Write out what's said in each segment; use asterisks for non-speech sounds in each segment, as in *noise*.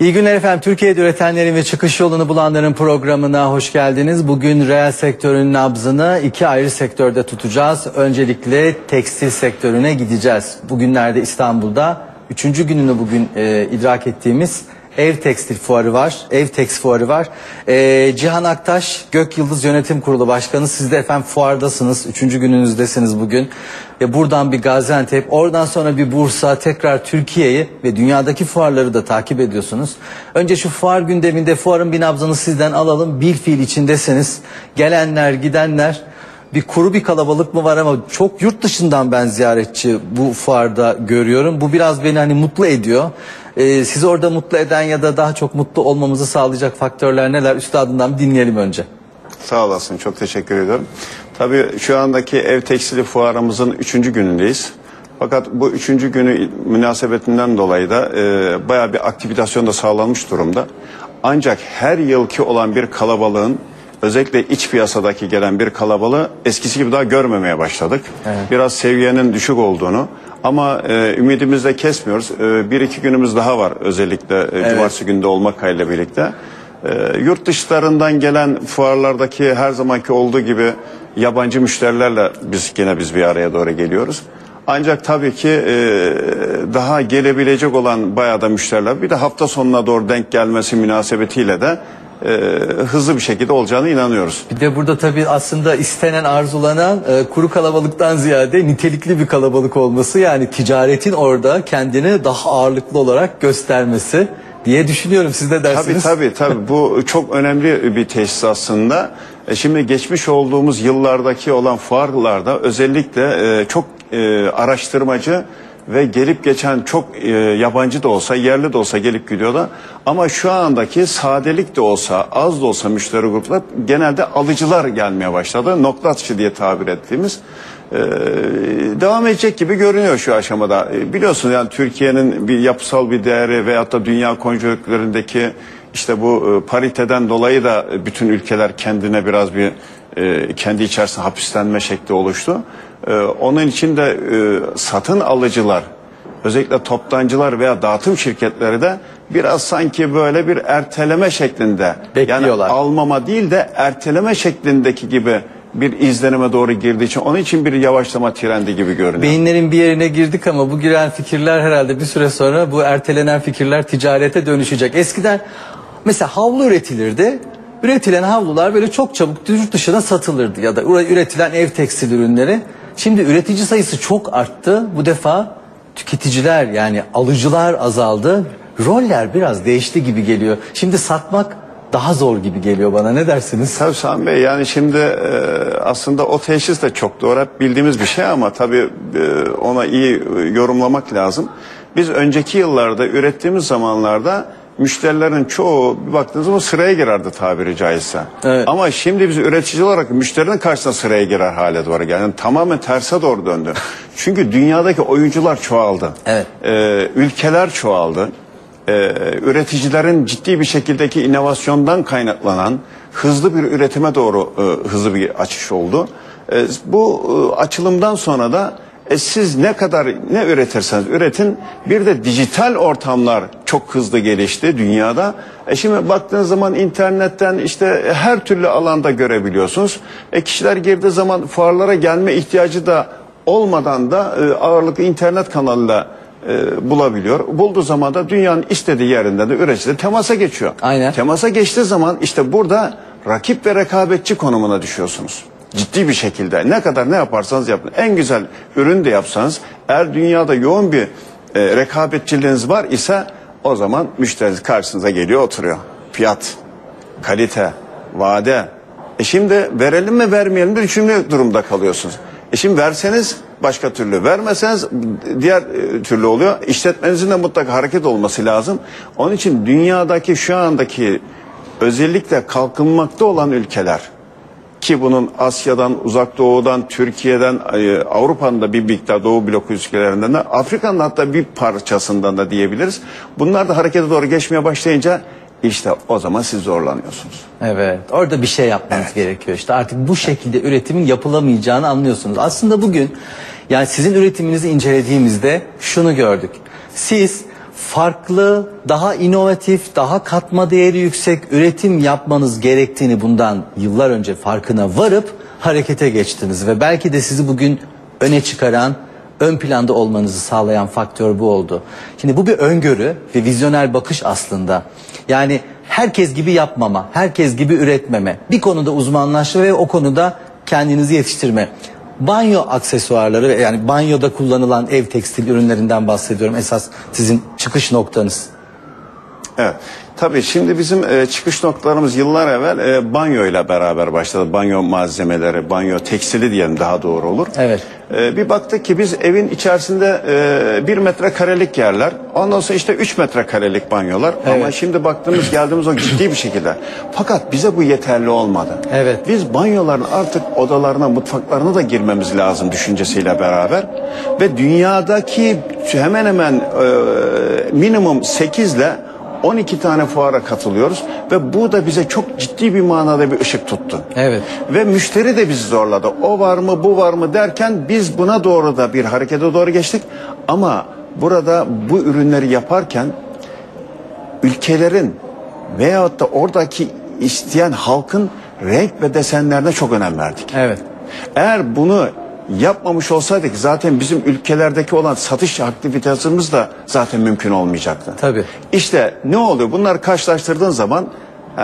İyi günler efendim. Türkiye'de üretenlerin ve çıkış yolunu bulanların programına hoş geldiniz. Bugün reel sektörün nabzını iki ayrı sektörde tutacağız. Öncelikle tekstil sektörüne gideceğiz. Bugünlerde İstanbul'da üçüncü gününü bugün e, idrak ettiğimiz Ev Tekstil Fuarı var. Ev Tekstil Fuarı var. E, Cihan Aktaş, Gök Yıldız Yönetim Kurulu Başkanı. Siz de efendim fuardasınız. Üçüncü gününüzdesiniz bugün. Ve buradan bir Gaziantep, oradan sonra bir Bursa, tekrar Türkiye'yi ve dünyadaki fuarları da takip ediyorsunuz. Önce şu fuar gündeminde fuarın bir nabzını sizden alalım. Bir fiil içindesiniz. Gelenler, gidenler bir kuru bir kalabalık mı var ama çok yurt dışından ben ziyaretçi bu fuarda görüyorum. Bu biraz beni hani mutlu ediyor. Ee, sizi orada mutlu eden ya da daha çok mutlu olmamızı sağlayacak faktörler neler? Üstadından dinleyelim önce. Sağ olasın, çok teşekkür ediyorum. Tabii şu andaki ev tekstili fuarımızın üçüncü günündeyiz. Fakat bu üçüncü günü münasebetinden dolayı da e, bayağı bir aktivitasyon da sağlanmış durumda. Ancak her yılki olan bir kalabalığın özellikle iç piyasadaki gelen bir kalabalığı eskisi gibi daha görmemeye başladık. Biraz seviyenin düşük olduğunu ama e, ümidimizi de kesmiyoruz. E, bir iki günümüz daha var özellikle e, cumartesi günde olmak kaydıyla birlikte. E, yurt dışlarından gelen fuarlardaki her zamanki olduğu gibi yabancı müşterilerle biz gene biz bir araya doğru geliyoruz. Ancak tabii ki e, daha gelebilecek olan bayağı da müşteriler bir de hafta sonuna doğru denk gelmesi münasebetiyle de e, hızlı bir şekilde olacağına inanıyoruz. Bir de burada tabii aslında istenen arzulanan e, kuru kalabalıktan ziyade nitelikli bir kalabalık olması yani ticaretin orada kendini daha ağırlıklı olarak göstermesi diye düşünüyorum. Siz de Tabii dersiniz. tabii tabii bu çok önemli bir tesis aslında. E, şimdi geçmiş olduğumuz yıllardaki olan fuarlarda özellikle e, çok e, araştırmacı ve gelip geçen çok e, yabancı da olsa yerli de olsa gelip gidiyorlar. Ama şu andaki sadelik de olsa az da olsa müşteri gruplar genelde alıcılar gelmeye başladı. Nokta atışı diye tabir ettiğimiz e, devam edecek gibi görünüyor şu aşamada. E, biliyorsunuz yani Türkiye'nin bir yapısal bir değeri veyahut da dünya konjonktürlerindeki işte bu e, pariteden dolayı da bütün ülkeler kendine biraz bir e, kendi içerisinde hapislenme şekli oluştu. E, onun için de e, satın alıcılar özellikle toptancılar veya dağıtım şirketleri de biraz sanki böyle bir erteleme şeklinde Bekliyorlar. yani almama değil de erteleme şeklindeki gibi bir izlenime doğru girdiği için onun için bir yavaşlama trendi gibi görünüyor. Beyinlerin bir yerine girdik ama bu giren fikirler herhalde bir süre sonra bu ertelenen fikirler ticarete dönüşecek. Eskiden mesela havlu üretilirdi. Üretilen havlular böyle çok çabuk yurt dışına satılırdı ya da üretilen ev tekstil ürünleri. Şimdi üretici sayısı çok arttı. Bu defa tüketiciler yani alıcılar azaldı. Roller biraz değişti gibi geliyor. Şimdi satmak daha zor gibi geliyor bana. Ne dersiniz? Tabii Sami Bey yani şimdi e, aslında o teşhis de çok doğru bildiğimiz bir şey ama tabii e, ona iyi yorumlamak lazım. Biz önceki yıllarda ürettiğimiz zamanlarda müşterilerin çoğu bir baktığınız zaman sıraya girerdi tabiri caizse. Evet. Ama şimdi biz üretici olarak müşterinin karşısına sıraya girer hale doğru geldi. Yani tamamen terse doğru döndü. Çünkü dünyadaki oyuncular çoğaldı. Evet. E, ülkeler çoğaldı e, üreticilerin ciddi bir şekildeki inovasyondan kaynaklanan hızlı bir üretime doğru e, hızlı bir açış oldu. E, bu e, açılımdan sonra da e, siz ne kadar ne üretirseniz üretin bir de dijital ortamlar çok hızlı gelişti dünyada. E şimdi baktığınız zaman internetten işte her türlü alanda görebiliyorsunuz. E kişiler girdiği zaman fuarlara gelme ihtiyacı da olmadan da e, ağırlıklı internet kanalıyla e, bulabiliyor. Bulduğu zaman da dünyanın istediği yerinden de üreticiyle temasa geçiyor. Aynen. Temasa geçtiği zaman işte burada rakip ve rekabetçi konumuna düşüyorsunuz. Ciddi bir şekilde ne kadar ne yaparsanız yapın. En güzel ürün de yapsanız eğer dünyada yoğun bir e, rekabetçiliğiniz var ise o zaman müşteriniz karşınıza geliyor oturuyor. Fiyat, kalite, vade. E şimdi verelim mi vermeyelim mi düşünme durumda kalıyorsunuz. E şimdi verseniz başka türlü, vermeseniz diğer e, türlü oluyor. İşletmenizin de mutlaka hareket olması lazım. Onun için dünyadaki şu andaki özellikle kalkınmakta olan ülkeler ki bunun Asya'dan, Uzak Doğu'dan, Türkiye'den, e, Avrupa'nın da bir miktar Doğu blok ülkelerinden de, Afrika'nın hatta bir parçasından da diyebiliriz. Bunlar da harekete doğru geçmeye başlayınca işte o zaman siz zorlanıyorsunuz. Evet. Orada bir şey yapmanız gerekiyor işte. Artık bu şekilde üretimin yapılamayacağını anlıyorsunuz. Aslında bugün yani sizin üretiminizi incelediğimizde şunu gördük. Siz farklı, daha inovatif, daha katma değeri yüksek üretim yapmanız gerektiğini bundan yıllar önce farkına varıp harekete geçtiniz ve belki de sizi bugün öne çıkaran, ön planda olmanızı sağlayan faktör bu oldu. Şimdi bu bir öngörü ve vizyoner bakış aslında. Yani herkes gibi yapmama, herkes gibi üretmeme, bir konuda uzmanlaşma ve o konuda kendinizi yetiştirme. Banyo aksesuarları yani banyoda kullanılan ev tekstil ürünlerinden bahsediyorum. Esas sizin çıkış noktanız. Evet. Tabii şimdi bizim e, çıkış noktalarımız yıllar evvel e, banyo ile beraber başladı. Banyo malzemeleri, banyo tekstili diyelim daha doğru olur. Evet. E, bir baktık ki biz evin içerisinde e, bir metrekarelik yerler, ondan sonra işte üç metrekarelik banyolar. Ama Evet. şimdi baktığımız geldiğimiz o ciddi bir şekilde. Fakat bize bu yeterli olmadı. Evet. Biz banyoların artık odalarına, mutfaklarına da girmemiz lazım düşüncesiyle beraber. Ve dünyadaki hemen hemen e, minimum 8 ile 12 tane fuara katılıyoruz ve bu da bize çok ciddi bir manada bir ışık tuttu. Evet. Ve müşteri de bizi zorladı. O var mı bu var mı derken biz buna doğru da bir harekete doğru geçtik. Ama burada bu ürünleri yaparken ülkelerin veyahut da oradaki isteyen halkın renk ve desenlerine çok önem verdik. Evet. Eğer bunu yapmamış olsaydık zaten bizim ülkelerdeki olan satış aktivitesimiz de zaten mümkün olmayacaktı. Tabii. İşte ne oluyor? Bunları karşılaştırdığın zaman e,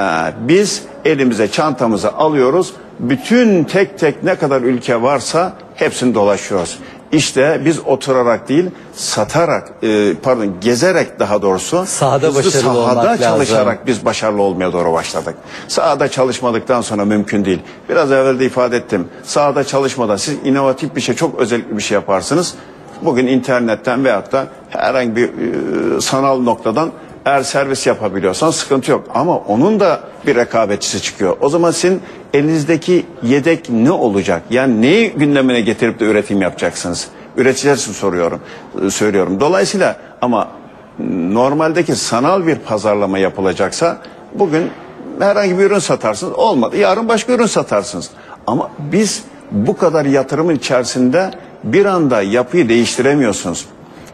biz elimize çantamızı alıyoruz. Bütün tek tek ne kadar ülke varsa hepsini dolaşıyoruz. İşte biz oturarak değil satarak e, pardon gezerek daha doğrusu Sahada hızlı başarılı sahada olmak lazım. çalışarak biz başarılı olmaya doğru başladık. Sahada çalışmadıktan sonra mümkün değil. Biraz evvel de ifade ettim. Sahada çalışmadan siz inovatif bir şey, çok özellikli bir şey yaparsınız. Bugün internetten veyahut da herhangi bir e, sanal noktadan eğer servis yapabiliyorsan sıkıntı yok. Ama onun da bir rekabetçisi çıkıyor. O zaman sizin elinizdeki yedek ne olacak? Yani neyi gündemine getirip de üretim yapacaksınız? Üreticiler için soruyorum, e, söylüyorum. Dolayısıyla ama normaldeki sanal bir pazarlama yapılacaksa bugün herhangi bir ürün satarsınız olmadı. Yarın başka ürün satarsınız. Ama biz bu kadar yatırımın içerisinde bir anda yapıyı değiştiremiyorsunuz.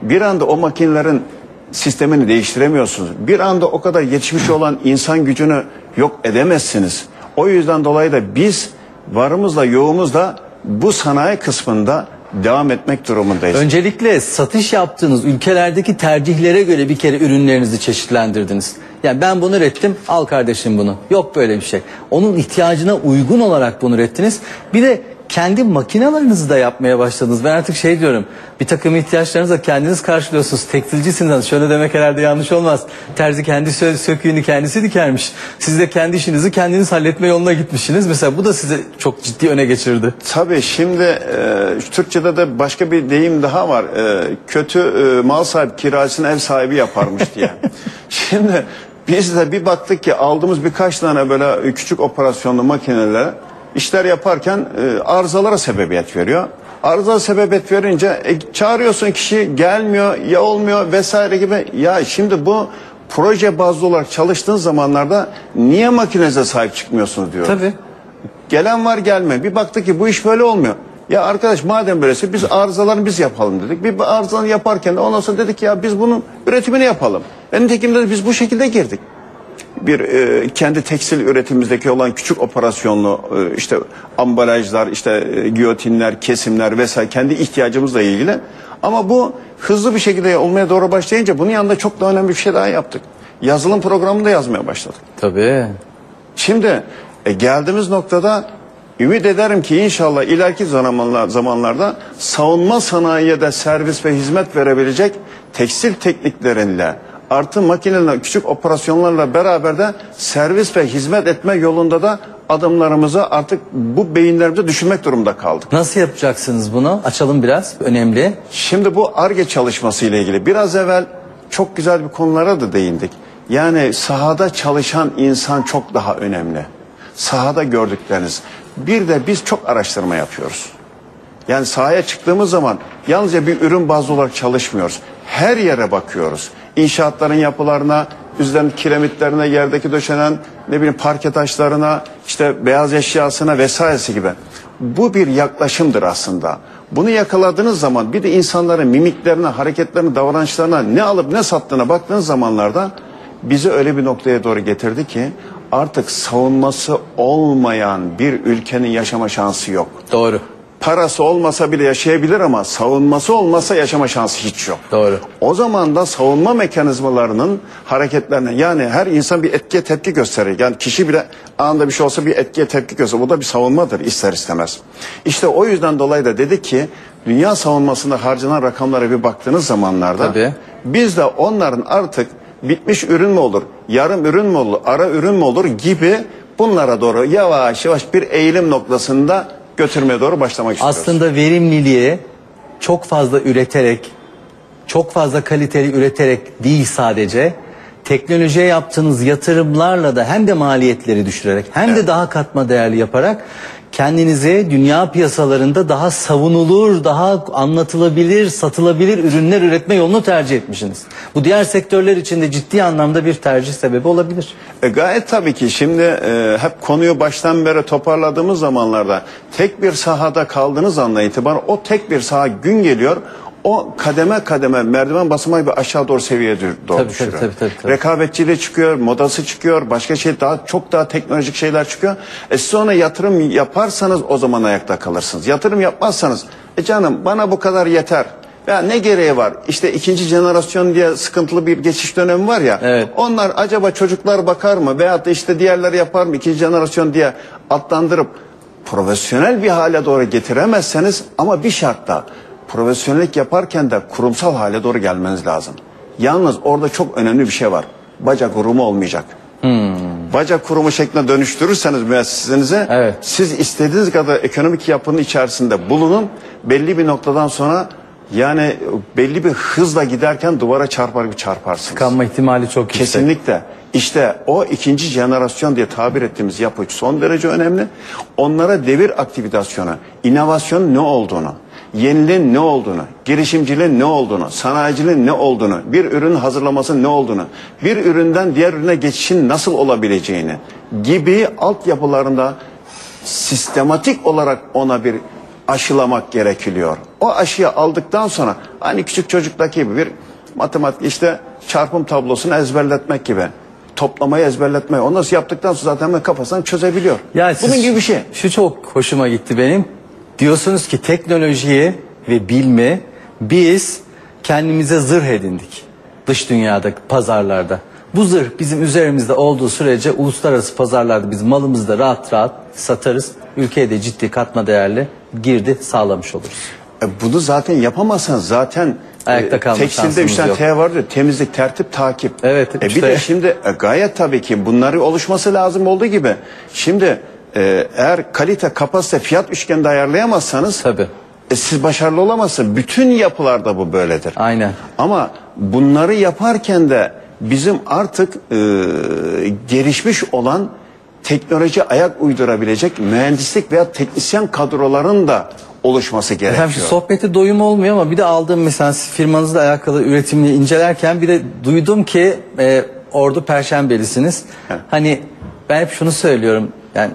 Bir anda o makinelerin sistemini değiştiremiyorsunuz. Bir anda o kadar yetişmiş olan insan gücünü yok edemezsiniz. O yüzden dolayı da biz varımızla yoğumuzla bu sanayi kısmında devam etmek durumundayız. Öncelikle satış yaptığınız ülkelerdeki tercihlere göre bir kere ürünlerinizi çeşitlendirdiniz. Yani ben bunu ürettim, al kardeşim bunu. Yok böyle bir şey. Onun ihtiyacına uygun olarak bunu ürettiniz. Bir de kendi makinalarınızı da yapmaya başladınız. Ben artık şey diyorum, bir takım ihtiyaçlarınızı da kendiniz karşılıyorsunuz. Tekstilcisiniz. Şöyle demek herhalde yanlış olmaz. Terzi kendi sö- söküğünü kendisi dikermiş. Siz de kendi işinizi kendiniz halletme yoluna gitmişsiniz. Mesela bu da size çok ciddi öne geçirdi. Tabii şimdi e, Türkçe'de de başka bir deyim daha var. E, kötü e, mal sahibi kiracısını ev sahibi yaparmış diye. *laughs* şimdi biz de bir baktık ki aldığımız birkaç tane böyle küçük operasyonlu makineler işler yaparken e, arızalara sebebiyet veriyor. Arıza sebebiyet verince e, çağırıyorsun kişi gelmiyor ya olmuyor vesaire gibi. Ya şimdi bu proje bazlı olarak çalıştığın zamanlarda niye makinenize sahip çıkmıyorsunuz diyor. Tabii. Gelen var gelme. Bir baktık ki bu iş böyle olmuyor. Ya arkadaş madem böylese biz arızalarını biz yapalım dedik. Bir arızalarını yaparken de ondan sonra dedik ya biz bunun üretimini yapalım. En nitekim biz bu şekilde girdik. Bir e, kendi tekstil üretimimizdeki olan küçük operasyonlu e, işte ambalajlar, işte e, giyotinler, kesimler vesaire kendi ihtiyacımızla ilgili. Ama bu hızlı bir şekilde olmaya doğru başlayınca bunun yanında çok daha önemli bir şey daha yaptık. Yazılım programını da yazmaya başladık. Tabii. Şimdi e, geldiğimiz noktada ümit ederim ki inşallah ileriki zamanlar, zamanlarda savunma sanayiye de servis ve hizmet verebilecek tekstil teknikleriyle artı makinelerle küçük operasyonlarla beraber de servis ve hizmet etme yolunda da adımlarımızı artık bu beyinlerimizde düşünmek durumunda kaldık. Nasıl yapacaksınız bunu? Açalım biraz. Önemli. Şimdi bu ARGE çalışması ile ilgili biraz evvel çok güzel bir konulara da değindik. Yani sahada çalışan insan çok daha önemli. Sahada gördükleriniz. Bir de biz çok araştırma yapıyoruz. Yani sahaya çıktığımız zaman yalnızca bir ürün bazlı olarak çalışmıyoruz. Her yere bakıyoruz. İnşaatların yapılarına, üzerindeki kiremitlerine, yerdeki döşenen ne bileyim parke taşlarına, işte beyaz eşyasına vesairesi gibi. bu bir yaklaşımdır aslında. Bunu yakaladığınız zaman bir de insanların mimiklerine, hareketlerine, davranışlarına ne alıp ne sattığına baktığınız zamanlarda bizi öyle bir noktaya doğru getirdi ki artık savunması olmayan bir ülkenin yaşama şansı yok. Doğru. Parası olmasa bile yaşayabilir ama savunması olmasa yaşama şansı hiç yok. Doğru. O zaman da savunma mekanizmalarının hareketlerine yani her insan bir etkiye tepki gösterir. Yani kişi bile anında bir şey olsa bir etkiye tepki gösterir. Bu da bir savunmadır ister istemez. İşte o yüzden dolayı da dedik ki dünya savunmasında harcanan rakamlara bir baktığınız zamanlarda Tabii. biz de onların artık bitmiş ürün mü olur, yarım ürün mü olur, ara ürün mü olur gibi bunlara doğru yavaş yavaş bir eğilim noktasında götürmeye doğru başlamak istiyoruz. Aslında verimliliği çok fazla üreterek, çok fazla kaliteli üreterek değil sadece, teknolojiye yaptığınız yatırımlarla da hem de maliyetleri düşürerek hem de daha katma değerli yaparak kendinize dünya piyasalarında daha savunulur, daha anlatılabilir, satılabilir ürünler üretme yolunu tercih etmişsiniz. Bu diğer sektörler için de ciddi anlamda bir tercih sebebi olabilir. E, gayet tabii ki şimdi e, hep konuyu baştan beri toparladığımız zamanlarda tek bir sahada kaldığınız andan itibaren o tek bir saha gün geliyor. O kademe kademe merdiven basamağı bir aşağı doğru seviyeye doğru Tabii, düşürüyor. tabii, tabii, tabii. Rekabetçiliği çıkıyor, modası çıkıyor, başka şey daha çok daha teknolojik şeyler çıkıyor. E siz ona yatırım yaparsanız o zaman ayakta kalırsınız. Yatırım yapmazsanız e canım bana bu kadar yeter. Ya ne gereği var? İşte ikinci jenerasyon diye sıkıntılı bir geçiş dönemi var ya. Evet. Onlar acaba çocuklar bakar mı veyahut da işte diğerleri yapar mı ikinci jenerasyon diye adlandırıp profesyonel bir hale doğru getiremezseniz ama bir şartla profesyonellik yaparken de kurumsal hale doğru gelmeniz lazım. Yalnız orada çok önemli bir şey var. Bacak kurumu olmayacak. Bacak kurumu şeklinde dönüştürürseniz müessesenize Evet. siz istediğiniz kadar ekonomik yapının içerisinde bulunun belli bir noktadan sonra yani belli bir hızla giderken duvara çarpar gibi çarparsınız. Kanma ihtimali çok yüksek. Kesinlikle. İşte o ikinci jenerasyon diye tabir ettiğimiz yapı son derece önemli. Onlara devir aktivasyonu, inovasyon ne olduğunu, yeniliğin ne olduğunu, girişimciliğin ne olduğunu, sanayiciliğin ne olduğunu, bir ürün hazırlamasının ne olduğunu, bir üründen diğer ürüne geçişin nasıl olabileceğini gibi altyapılarında sistematik olarak ona bir aşılamak gerekiliyor. O aşıyı aldıktan sonra hani küçük çocuktaki gibi bir matematik işte çarpım tablosunu ezberletmek gibi. Toplamayı ezberletmeyi. Ondan sonra yaptıktan sonra zaten kafasından çözebiliyor. Ya siz- Bunun gibi bir şey. Şu çok hoşuma gitti benim. Diyorsunuz ki teknolojiyi ve bilimi biz kendimize zırh edindik. Dış dünyada, pazarlarda. Bu zırh bizim üzerimizde olduğu sürece uluslararası pazarlarda biz malımızı da rahat rahat satarız. Ülkeye de ciddi katma değerli girdi sağlamış oluruz. E, bunu zaten yapamazsanız zaten Ayakta e, kalma tekstilde şansımız üç tane yok. T var diyor. Temizlik, tertip, takip. Evet, E, bir de şimdi e, gayet tabii ki bunları oluşması lazım olduğu gibi. Şimdi e, eğer kalite, kapasite, fiyat üçgeninde ayarlayamazsanız Tabii. e, siz başarılı olamazsınız. Bütün yapılarda bu böyledir. Aynen. Ama bunları yaparken de bizim artık e, gelişmiş olan teknoloji ayak uydurabilecek mühendislik veya teknisyen kadroların da oluşması gerekiyor. Efendim sohbeti doyum olmuyor ama bir de aldığım mesela firmanızla alakalı üretimini incelerken bir de duydum ki e, Ordu Perşembelisiniz. Evet. Hani ben hep şunu söylüyorum yani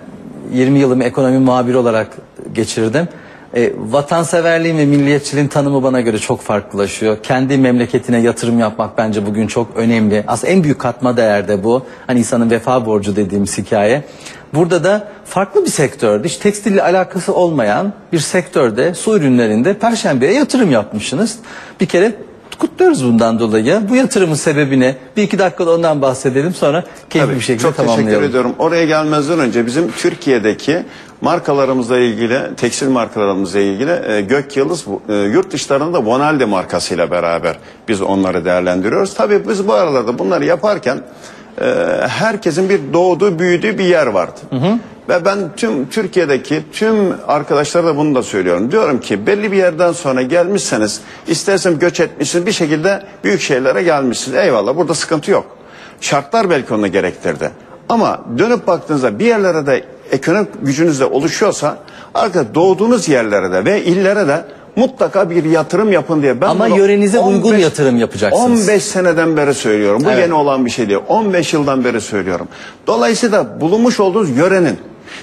20 yılımı ekonomi muhabiri olarak geçirdim. E, vatanseverliğin ve milliyetçiliğin tanımı bana göre çok farklılaşıyor. Kendi memleketine yatırım yapmak bence bugün çok önemli. Aslında en büyük katma değer de bu. Hani insanın vefa borcu dediğimiz hikaye. Burada da farklı bir sektörde, hiç tekstille alakası olmayan bir sektörde, su ürünlerinde Perşembe'ye yatırım yapmışsınız. Bir kere kutluyoruz bundan dolayı. Bu yatırımın sebebini bir iki dakikada ondan bahsedelim sonra keyifli Tabii, bir şekilde çok teşekkür tamamlayalım. ediyorum. Oraya gelmezden önce bizim Türkiye'deki markalarımızla ilgili, tekstil markalarımızla ilgili e, Gök Yıldız e, yurt dışlarında Bonalde markasıyla beraber biz onları değerlendiriyoruz. Tabii biz bu aralarda bunları yaparken e, herkesin bir doğduğu, büyüdüğü bir yer vardı. Ve ben tüm Türkiye'deki tüm arkadaşlara da bunu da söylüyorum. Diyorum ki belli bir yerden sonra gelmişseniz, istersen göç etmişsiniz bir şekilde büyük şeylere gelmişsiniz. Eyvallah burada sıkıntı yok. Şartlar belki onu gerektirdi. Ama dönüp baktığınızda bir yerlere de ekonomik gücünüz de oluşuyorsa arkadaşlar doğduğunuz yerlere de ve illere de mutlaka bir yatırım yapın diye. Ben Ama yörenize uygun yatırım yapacaksınız. 15 seneden beri söylüyorum. Bu Evet. yeni olan bir şey değil. 15 yıldan beri söylüyorum. Dolayısıyla bulunmuş olduğunuz yörenin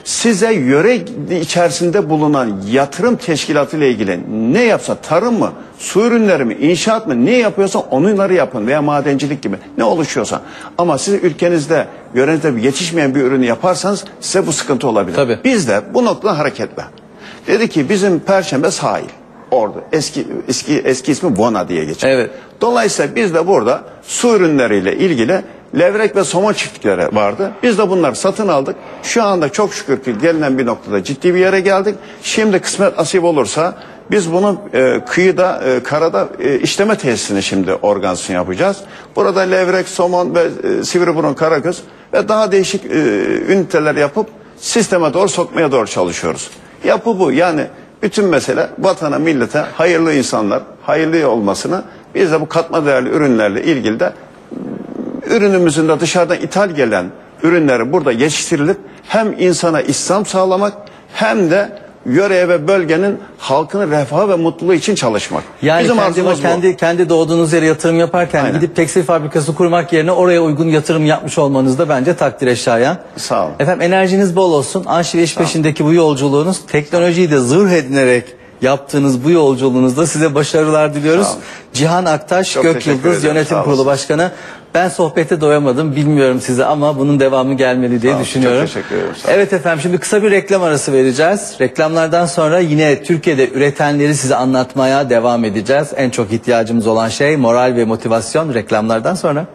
Size yöre içerisinde bulunan yatırım teşkilatı ile ilgili ne yapsa tarım mı, su ürünleri mi, inşaat mı ne yapıyorsa onları yapın veya madencilik gibi ne oluşuyorsa. Ama siz ülkenizde yörenizde yetişmeyen bir ürünü yaparsanız size bu sıkıntı olabilir. Tabii. Biz de bu noktadan hareketle. Dedi ki bizim Perşembe sahil. Orada eski eski eski ismi Bona diye geçiyor. Evet. Dolayısıyla biz de burada su ürünleriyle ilgili levrek ve somon çiftlikleri vardı. Biz de bunları satın aldık. Şu anda çok şükür ki gelinen bir noktada ciddi bir yere geldik. Şimdi kısmet nasip olursa biz bunu e, kıyıda, e, karada e, işleme tesisini şimdi organizasyon yapacağız. Burada levrek, somon ve e, sivriburun karakız ve daha değişik e, üniteler yapıp sisteme doğru sokmaya doğru çalışıyoruz. Yapı bu. Yani bütün mesele vatana, millete hayırlı insanlar, hayırlı olmasını biz de bu katma değerli ürünlerle ilgili de ürünümüzün de dışarıdan ithal gelen ürünleri burada yetiştirilip hem insana istihdam sağlamak hem de yöreye ve bölgenin halkının refahı ve mutluluğu için çalışmak. Yani Bizim kendi, kendi, kendi doğduğunuz yere yatırım yaparken Aynen. gidip tekstil fabrikası kurmak yerine oraya uygun yatırım yapmış olmanız da bence takdire şayan. Sağ olun. Efendim enerjiniz bol olsun. Anşi ve iş peşindeki bu yolculuğunuz teknolojiyi de zırh edinerek yaptığınız bu yolculuğunuzda size başarılar diliyoruz. Cihan Aktaş, Çok Gök Yıldız. Yönetim Kurulu. Başkanı. Ben sohbete doyamadım. Bilmiyorum size ama bunun devamı gelmeli diye düşünüyorum. Çok teşekkür ederim. Sağ olun. Evet efendim şimdi kısa bir reklam arası vereceğiz. Reklamlardan sonra yine Türkiye'de üretenleri size anlatmaya devam edeceğiz. En çok ihtiyacımız olan şey moral ve motivasyon reklamlardan sonra.